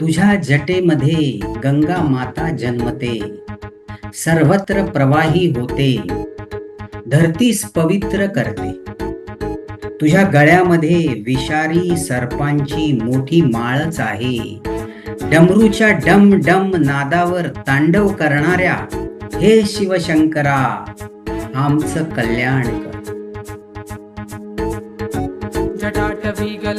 तुझ्या जटेमध्ये गंगा माता जन्मते सर्वत्र प्रवाही होते धरतीस पवित्र करते. तुझ्या गळ्यामध्ये विषारी सर्पांची मोठी माळच आहे डमरूच्या डम डम नादावर तांडव करणाऱ्या हे शिवशंकरा आमचं कल्याण कर.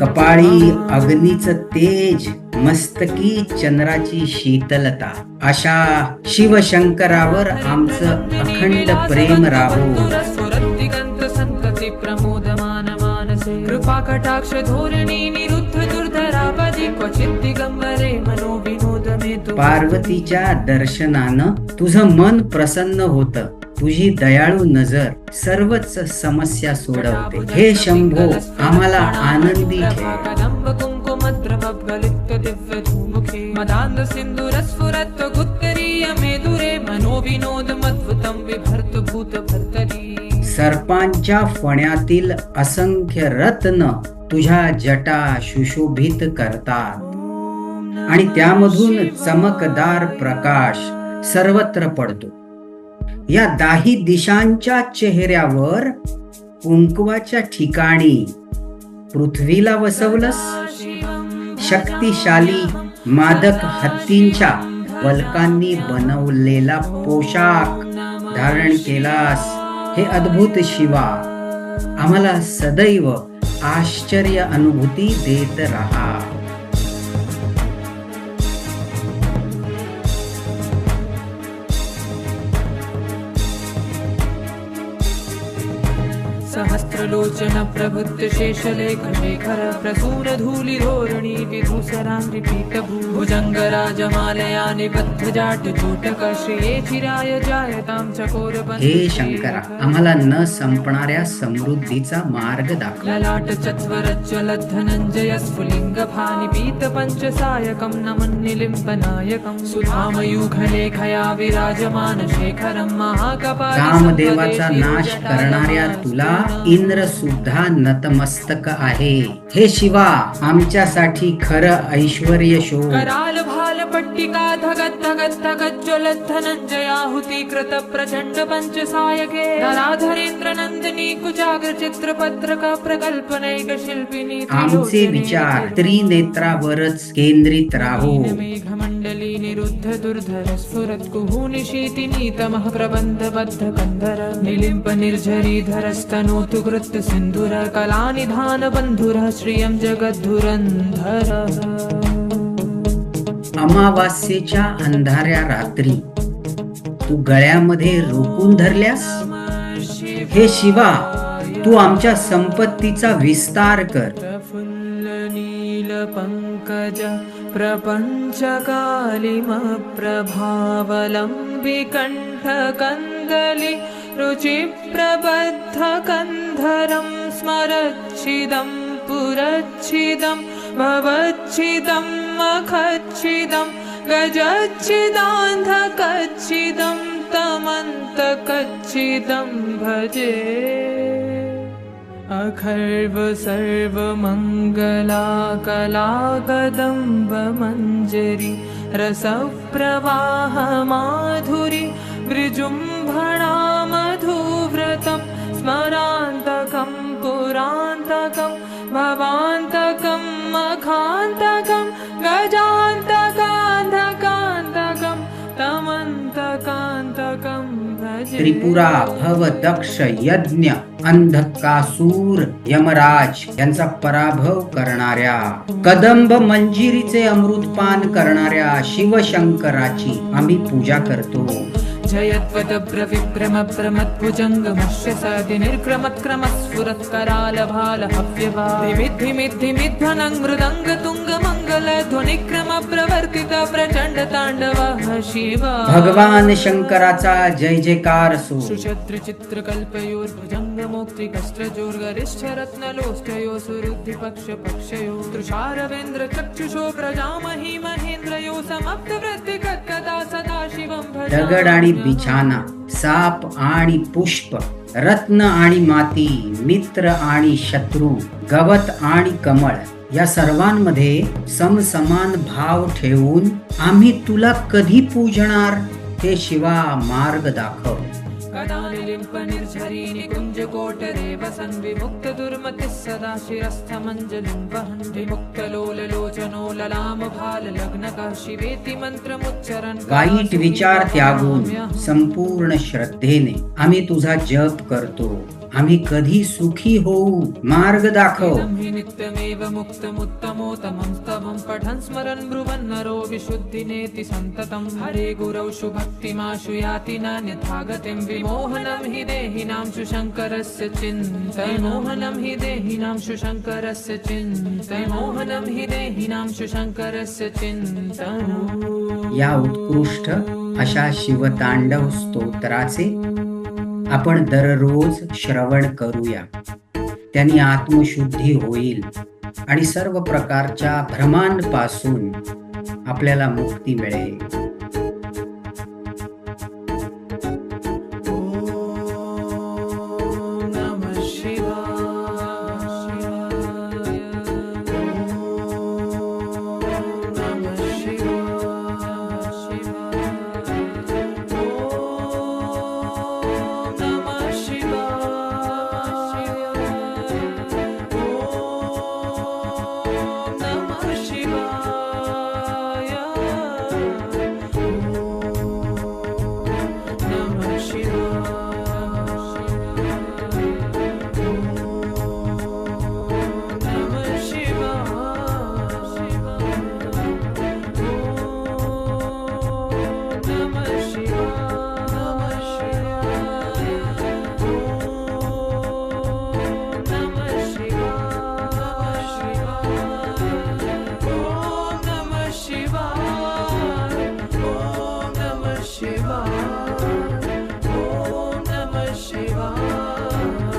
कपाळी अग्नीच तेज मस्तकी चंद्राची शीतलता. अशा शिवशंकरावर आमचं अखंड प्रेम राहो. कृपा कटाक्ष धोरणी निरुद्ध दुर्धरापदि क्वचित् दिगम्बरे मनो विनोद मे तु पार्वतीच्या दर्शनानं तुझं मन प्रसन्न होत. तुझी दयाळू नजर सर्वच समस्या सोडवते. हे शंभो आम्हाला आनंदी सर्पांच्या फण्यातील असंख्य रत्न तुझ्या जटा सुशोभित करतात. आणि त्यामधून चमकदार प्रकाश सर्वत्र पडतो. या दाही दिशांच्या चेहऱ्यावर कुंकवाच्या ठिकाणी पृथ्वीला वसवलंस. शक्तिशाली मादक हत्तींच्या वल्कांनी बनवलेला पोशाख धारण केलास. हे अद्भुत शिवा. आम्हाला सदैव आश्चर्य अनुभूती देत राहा. श्रिये चिराय जायतां चकोर हे शंकरा आम्हाला न संपणाऱ्या समृद्धीचा मार्ग दाखव. ललाट चत्वरज्ज्वल धनञ्जय स्फुलिङ्ग फानि पीत पञ्चसायकं नमन्निलिम्बनायकं सुधामयूखलेखया विराजमान शेखरं महाकपाल कामदेवाचा नाश करणाऱ्या तुला इंद्र सुद्धा नतमस्तक आहे. हे शिवा आमच्यासाठी खरं ऐश्वर शोध. कराल भाल पट्टिका धगत् धगत् धगत् ज्वलत् धनञ्जयाहुति कृत प्रचण्ड पञ्च सायके धराधरेन्द्र नन्दिनी कुजाग्र चित्रपत्रक प्रकल्पनैक शिल्पिनी आमचे विचार त्रिनेत्रावरच केंद्रित राहो. निरुद्ध दुर्धर स्फुरत् कुहूनिशीति नीतमः प्रबन्धबद्ध कन्धर निलिम्प निर्झरीधरस्तनोतु कृत्य सिन्धुर कलानिधान बन्धुरः श्रियं जगद्धुरन्धर। अमावास्येच्या अंधाऱ्या रात्री तू गळ्यामध्ये रोखून धरल्यास? हे शिवा तू आमच्या संपत्तीचा विस्तार कर. प्रपञ्चकालिमप्रभावलम्बिकण्ठकन्दलि रुचिप्रबद्धकन्धरं स्मरच्छिदं पुरच्छिदं भवच्छिदं मखच्छिदं गजच्छिदान्धकच्छिदं तमन्तकच्छिदं भजे अखर्व सर्वमङ्गला कलागदम्ब वृजुम्भणा मधुव्रतं स्मरान्तकं पुरान्तकं भवान्तकं मखान्तकम् त्रिपुरा भव दक्ष यज्ञ अंधकासूर यमराज यांचा पराभव करणाऱ्या कदंब मंजिरीचे अमृतपान करणाऱ्या शिवशंकराची आम्ही पूजा करतो. जयत्वदब्रविभ्रमप्रमद्भुजङ्गमश्य सति निर्क्रमत्क्रमस्फुरत्करालभाल हव्यवा प्रवर्तित प्रचण्ड ताण्डवः शिव भगवान शंकराचा जय जयकार असो सुषद्रचित्रकल्पयोर्भुजङ्गमोक्तिकस्त्रजोर्गरिष्ठरत्नलोष्टयो सुरुद्धिपक्ष पक्षयो तुषारवेन्द्र चक्षुषो प्रजामही महेन्द्रयो समप्तवृत्तिकदा सदा शिवं दगड आणि बिछाना साप आणि पुष्प रत्न आणि माती मित्र आणि शत्रू गवत आणि कमळ या सर्वांमध्ये समसमान भाव ठेवून आम्ही तुला कधी पूजणार? ते शिवा मार्ग दाखव। कदा निलिम्प निर्झरी वसन् विमुक्त दुर्मतिः सदा शिरस्थमञ्जलिं वहन् विमुक्तलोललोचनो लोललोचनो शिवेति मन्त्रमुच्चरन् वाईट विचार त्यागून संपूर्ण श्रद्धेने आम्ही तुझा जप करतो. आम्ही कधी सुखी होऊ? मार्ग दाखव. नित्यमेव मुक्तमुत्तमोत्तमं स्तवं पठन् स्मरन् ब्रुवन् नरो विशुद्धिनेति सन्ततं। हरे गुरौ शुभक्तिमाशु याति नान्यथा गतिं विमोहनं हि देहिनां शुशङ्करस्य चिन्तय। मोहनं हि देहिनां शुशङ्करस्य चिन्तय। मोहनं हि देहिनां शुशङ्करस्य चिन्तन या उत्कृष्ट अशा शिवतांडव स्तोत्राचे आपण दररोज श्रवण करूया. त्यांनी आत्मशुद्धी होईल आणि सर्व प्रकारच्या भ्रमांपासून आपल्याला मुक्ती मिळेल. heart.